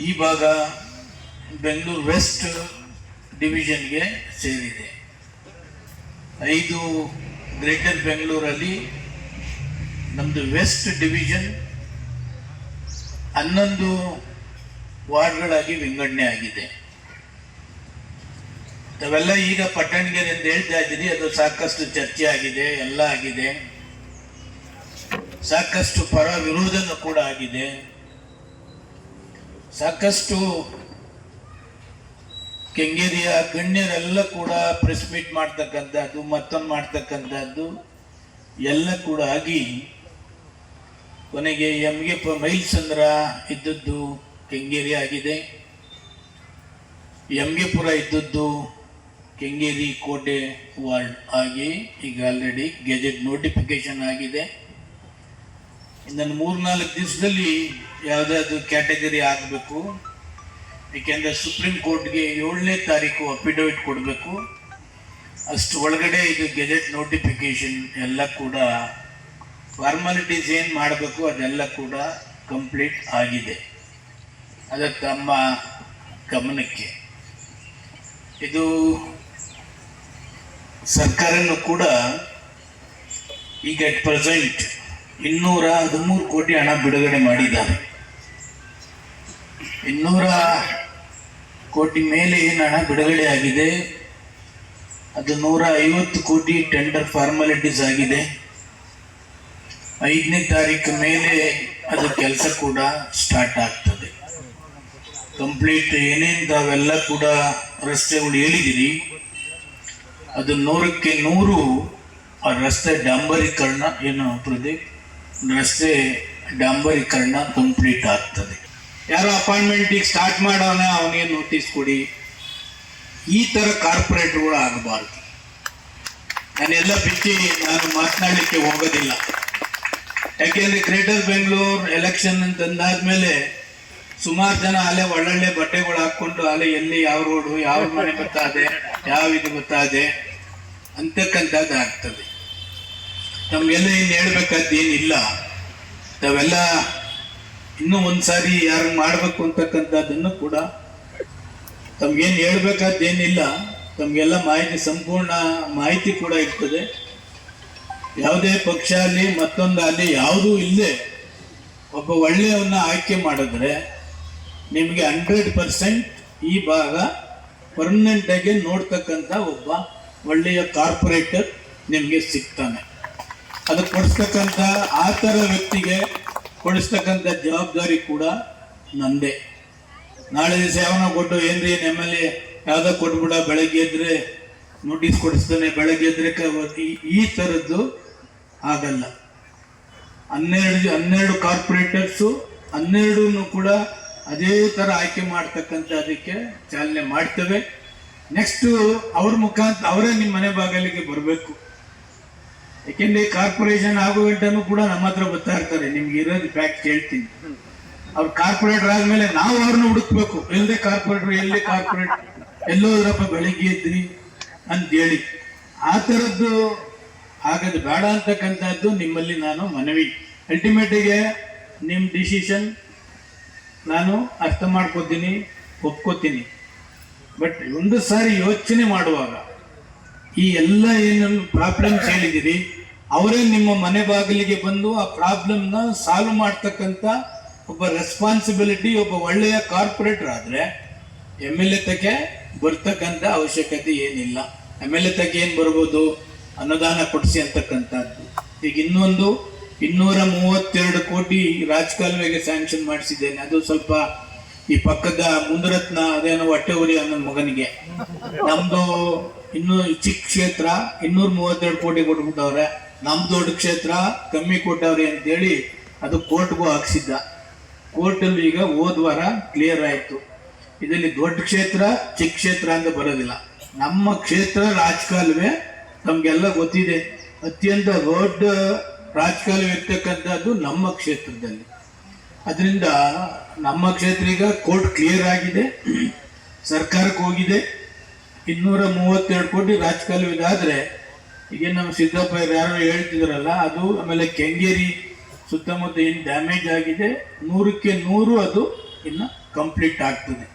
ಈ ಭಾಗ ಬೆಂಗಳೂರು ವೆಸ್ಟ್ ಡಿವಿಷನ್ಗೆ ಸೇರಿದೆ. ಐದು ಗ್ರೇಟರ್ ಬೆಂಗಳೂರಲ್ಲಿ ನಮ್ಮದು ವೆಸ್ಟ್ ಡಿವಿಷನ್ ಹನ್ನೊಂದು ವಾರ್ಡ್ಗಳಾಗಿ ವಿಂಗಡಣೆ ಆಗಿದೆ. ಅವೆಲ್ಲ ಈಗ ಪಟ್ಟಣಗೆರೆ ಅಂತ ಹೇಳ್ತಾ ಇದ್ದೀರಿ, ಅದು ಸಾಕಷ್ಟು ಚರ್ಚೆ ಆಗಿದೆ, ಎಲ್ಲ ಆಗಿದೆ. ಸಾಕಷ್ಟು ಪರ ವಿರೋಧನೂ ಕೂಡ ಆಗಿದೆ. ಸಾಕಷ್ಟು ಕೆಂಗೇರಿಯ ಗಣ್ಯರೆಲ್ಲ ಕೂಡ ಪ್ರೆಸ್ ಮೀಟ್ ಮಾಡ್ತಕ್ಕಂಥದ್ದು, ಮತ್ತೊಂದು ಮಾಡ್ತಕ್ಕಂಥದ್ದು, ಎಲ್ಲ ಕೂಡ ಆಗಿ ಕೊನೆಗೆ ಎಮ್ಗೆ ಪ ಮೈಲ್ಸಂದ್ರ ಇದ್ದದ್ದು ಕೆಂಗೇರಿ ಆಗಿದೆ. ಎಮ್ಗೆಪುರ ಇದ್ದದ್ದು ಕೆಂಗೇರಿ ಕೋಟೆ ವಾರ್ಡ್ ಆಗಿ ಈಗ ಆಲ್ರೆಡಿ ಗೆಜೆಟ್ ನೋಟಿಫಿಕೇಶನ್ ಆಗಿದೆ. ಇನ್ನೊಂದು ಮೂರ್ನಾಲ್ಕು ದಿವಸದಲ್ಲಿ ಯಾವುದಾದ್ರು ಕ್ಯಾಟಗರಿ ಆಗಬೇಕು. ಏಕೆಂದರೆ ಸುಪ್ರೀಂ ಕೋರ್ಟ್ಗೆ ಏಳನೇ ತಾರೀಕು ಅಫಿಡವಿಟ್ ಕೊಡಬೇಕು. ಅಷ್ಟು ಒಳಗಡೆ ಇದು ಗೆಜೆಟ್ ನೋಟಿಫಿಕೇಶನ್ ಎಲ್ಲ ಕೂಡ ಫಾರ್ಮಾಲಿಟೀಸ್ ಏನು ಮಾಡಬೇಕು ಅದೆಲ್ಲ ಕೂಡ ಕಂಪ್ಲೀಟ್ ಆಗಿದೆ. ಅದು ತಮ್ಮ ಗಮನಕ್ಕೆ. ಇದು ಸರ್ಕಾರನೂ ಕೂಡ ಈಗ ಅಟ್ ಪ್ರೆಸೆಂಟ್ ಇನ್ನೂರ ಹದಿಮೂರು ಕೋಟಿ ಹಣ ಬಿಡುಗಡೆ ಮಾಡಿದ್ದಾರೆ. ಇನ್ನೂರ ಕೋಟಿ ಮೇಲೆ ಏನು ಹಣ ಬಿಡುಗಡೆ ಆಗಿದೆ? ಅದು ನೂರ ಐವತ್ತು ಕೋಟಿ ಟೆಂಡರ್ ಫಾರ್ಮಾಲಿಟೀಸ್ ಆಗಿದೆ. ಐದನೇ ತಾರೀಕು ಮೇಲೆ ಅದು ಕೆಲಸ ಕೂಡ ಸ್ಟಾರ್ಟ್ ಆಗ್ತದೆ. ಕಂಪ್ಲೀಟ್ ಏನೇನು ತಾವೆಲ್ಲ ಕೂಡ ರಸ್ತೆಗಳು ಹೇಳಿದಿರಿ, ಅದು ನೂರಕ್ಕೆ ನೂರು ಆ ರಸ್ತೆ ಡಾಂಬರೀಕರಣ ಏನು ಪ್ರದೀಪ್ ರಸ್ತೆ ಡಾಂಬರೀಕರಣ ಕಂಪ್ಲೀಟ್ ಆಗ್ತದೆ. ಯಾರೋ ಅಪಾಯಿಂಟ್ಮೆಂಟಿಗೆ ಸ್ಟಾರ್ಟ್ ಮಾಡೋಣ, ಅವನಿಗೆ ನೋಟಿಸ್ ಕೊಡಿ. ಈ ಥರ ಕಾರ್ಪೊರೇಟ್ಗಳು ಆಗಬಾರ್ದು. ನಾನೆಲ್ಲ ಬಿಚ್ಚಿ ನಾನು ಮಾತನಾಡಲಿಕ್ಕೆ ಹೋಗೋದಿಲ್ಲ. ಯಾಕೆಂದ್ರೆ ಗ್ರೇಟರ್ ಬೆಂಗಳೂರು ಎಲೆಕ್ಷನ್ ಅಂತಂದಾದ್ಮೇಲೆ ಸುಮಾರು ಜನ ಅಲ್ಲೇ ಒಳ್ಳೊಳ್ಳೆ ಬಟ್ಟೆಗಳು ಹಾಕ್ಕೊಂಡು ಅಲ್ಲೇ ಎಲ್ಲಿ, ಯಾವ ರೋಡು ಯಾವ ಮನೆ ಗೊತ್ತಾದೆ, ಯಾವ ಇದು ಗೊತ್ತಾದೆ ಅಂತಕ್ಕಂಥದ್ದು ಆಗ್ತದೆ. ನಮಗೆಲ್ಲ ಏನು ಹೇಳ್ಬೇಕಾದ್ದು ಏನಿಲ್ಲ ತಾವೆಲ್ಲ ಇನ್ನೂ ಒಂದ್ಸಾರಿ ಯಾರು ಮಾಡಬೇಕು ಅಂತಕ್ಕಂಥದ್ದನ್ನು ಕೂಡ ತಮ್ಗೇನು ಹೇಳ್ಬೇಕಾದ್ದೇನಿಲ್ಲ. ತಮಗೆಲ್ಲ ಮಾಹಿತಿ ಸಂಪೂರ್ಣ ಮಾಹಿತಿ ಕೂಡ ಇರ್ತದೆ. ಯಾವುದೇ ಪಕ್ಷ ಅಲ್ಲಿ ಮತ್ತೊಂದು ಅಲ್ಲಿ ಯಾವುದೂ ಇಲ್ಲದೆ ಒಬ್ಬ ಒಳ್ಳೆಯವನ್ನ ಆಯ್ಕೆ ಮಾಡಿದ್ರೆ ನಿಮಗೆ ಹಂಡ್ರೆಡ್ ಪರ್ಸೆಂಟ್ ಈ ಭಾಗ ಪರ್ಮನೆಂಟ್ ಆಗಿ ನೋಡ್ತಕ್ಕಂಥ ಒಬ್ಬ ಒಳ್ಳೆಯ ಕಾರ್ಪೊರೇಟರ್ ನಿಮಗೆ ಸಿಗ್ತಾನೆ. ಅದು ಕೊಡಿಸ್ತಕ್ಕಂಥ, ಆ ಥರ ವ್ಯಕ್ತಿಗೆ ಕೊಡಿಸ್ತಕ್ಕಂಥ ಜವಾಬ್ದಾರಿ ಕೂಡ ನಂದೇ. ನಾಳೆ ದಿವಸ ಯಾವನೋ ಕೊಟ್ಟು ಏನ್ರಿ ನಿಮ್ಮಲ್ಲಿ ಯಾವುದೋ ಕೊಟ್ಬಿಡ, ಬೆಳಗ್ಗೆ ಎದ್ರೆ ನೋಟಿಸ್ ಕೊಡಿಸ್ತಾನೆ, ಬೆಳಗ್ಗೆ ಎದ್ರೆ ಈ ಥರದ್ದು ಆಗಲ್ಲ. ಹನ್ನೆರಡು ಹನ್ನೆರಡು ಕಾರ್ಪೊರೇಟರ್ಸು ಹನ್ನೆರಡೂ ಕೂಡ ಅದೇ ಥರ ಆಯ್ಕೆ ಮಾಡ್ತಕ್ಕಂಥ ಅದಕ್ಕೆ ಚಾಲನೆ ಮಾಡ್ತೇವೆ. ನೆಕ್ಸ್ಟು ಅವ್ರ ಮುಖಾಂತರ ಅವರೇ ನಿಮ್ಮ ಮನೆ ಬಾಗಿಲಿಗೆ ಬರಬೇಕು. ಯಾಕೆಂದ್ರೆ ಕಾರ್ಪೊರೇಷನ್ ಆಗೋ ಗಂಟನೂ ಕೂಡ ನಮ್ಮ ಹತ್ರ ಬರ್ತಾ ಇರ್ತಾರೆ. ನಿಮ್ಗೆ ಇರೋದು ಫ್ಯಾಕ್ಟ್ ಹೇಳ್ತೀನಿ. ಅವ್ರು ಕಾರ್ಪೊರೇಟರ್ ಆದ್ಮೇಲೆ ನಾವು ಅವ್ರನ್ನ ಹುಡುಕ್ಬೇಕು. ಎಲ್ಲದೆ ಕಾರ್ಪೊರೇಟರ್, ಎಲ್ಲಿ ಕಾರ್ಪೊರೇಟರ್ ಎಲ್ಲೋದ್ರಪ್ಪ ಬೆಳಿಗ್ಗೆ ಇದ್ರಿ ಅಂತ ಹೇಳಿ. ಆ ಥರದ್ದು ಆಗದು ಬೇಡ ಅಂತಕ್ಕಂಥದ್ದು ನಿಮ್ಮಲ್ಲಿ ನಾನು ಮನವಿ. ಅಲ್ಟಿಮೇಟಿಗೆ ನಿಮ್ಮ ಡಿಸಿಷನ್ ನಾನು ಅರ್ಥ ಮಾಡ್ಕೋತೀನಿ, ಒಪ್ಕೋತೀನಿ. ಬಟ್ ಒಂದು ಸಾರಿ ಯೋಚನೆ ಮಾಡುವಾಗ ಈ ಎಲ್ಲ ಏನೇನು ಪ್ರಾಬ್ಲಮ್ಸ್ ಹೇಳಿದಿರಿ ಅವರೇ ನಿಮ್ಮ ಮನೆ ಬಾಗಿಲಿಗೆ ಬಂದು ಆ ಪ್ರಾಬ್ಲಮ್ನ ಸಾಲ್ವ್ ಮಾಡ್ತಕ್ಕಂಥ ಒಬ್ಬ ರೆಸ್ಪಾನ್ಸಿಬಿಲಿಟಿ ಒಬ್ಬ ಒಳ್ಳೆಯ ಕಾರ್ಪೊರೇಟರ್ ಆದರೆ ಎಂ ಎಲ್ ಎ ತಕ್ಕೆ ಬರ್ತಕ್ಕಂಥ ಅವಶ್ಯಕತೆ ಏನಿಲ್ಲ. ಎಂ ಎಲ್ ಎ ತಕ್ಕೆ ಏನು ಬರ್ಬೋದು? ಅನುದಾನ ಕೊಡಿಸಿ ಅಂತಕ್ಕಂಥದ್ದು. ಈಗ ಇನ್ನೊಂದು ಇನ್ನೂರ ಮೂವತ್ತೆರಡು ಕೋಟಿ ರಾಜಕಾಲುವೆಗೆ ಸ್ಯಾಂಕ್ಷನ್ ಮಾಡಿಸಿದ್ದೇನೆ. ಅದು ಸ್ವಲ್ಪ ಈ ಪಕ್ಕದ ಮುಂದರತ್ನ ಅದೇನೋ ಹೊಟ್ಟೆ ಉರಿ ಅನ್ನೋ ಮಗನಿಗೆ. ನಮ್ದು ಇನ್ನು ಚಿಕ್ಕ ಕ್ಷೇತ್ರ, ಇನ್ನೂರ ಮೂವತ್ತೆರಡು ಕೋಟಿ ಕೊಟ್ಬಿಟ್ಟವ್ರೆ. ನಮ್ ದೊಡ್ಡ ಕ್ಷೇತ್ರ, ಕಮ್ಮಿ ಕೊಟ್ಟವ್ರೆ ಅಂತೇಳಿ ಅದು ಕೋರ್ಟ್ಗೂ ಹಾಕ್ಸಿದ್ದ. ಕೋರ್ಟಲ್ಲಿ ಈಗ ಹೋದ ವಾರ ಕ್ಲಿಯರ್ ಆಯಿತು. ಇದರಲ್ಲಿ ದೊಡ್ಡ ಕ್ಷೇತ್ರ ಚಿಕ್ಕ ಕ್ಷೇತ್ರ ಅಂತ ಬರೋದಿಲ್ಲ. ನಮ್ಮ ಕ್ಷೇತ್ರ ರಾಜಕಾಲುವೆ ನಮಗೆಲ್ಲ ಗೊತ್ತಿದೆ. ಅತ್ಯಂತ ದೊಡ್ಡ ರಾಜಕಾಲುವೆ ಇರ್ತಕ್ಕಂಥದ್ದು ನಮ್ಮ ಕ್ಷೇತ್ರದಲ್ಲಿ. ಅದರಿಂದ ನಮ್ಮ ಕ್ಷೇತ್ರ ಈಗ ಕೋರ್ಟ್ ಕ್ಲಿಯರ್ ಆಗಿದೆ. ಸರ್ಕಾರಕ್ಕೆ ಹೋಗಿದೆ. ಇನ್ನೂರ ಮೂವತ್ತೆರಡು ಕೋಟಿ ರಾಜಕಾಲುವಿಗಾದರೆ ಈಗ ನಮ್ಮ ಸಿದ್ದಪ್ಪ ಯಾರು ಹೇಳ್ತಿದ್ರಲ್ಲ, ಅದು ಆಮೇಲೆ ಕೆಂಗೇರಿ ಸುತ್ತಮುತ್ತ ಏನು ಡ್ಯಾಮೇಜ್ ಆಗಿದೆ. ನೂರಕ್ಕೆ ನೂರು ಅದು ಇನ್ನು ಕಂಪ್ಲೀಟ್ ಆಗ್ತದೆ.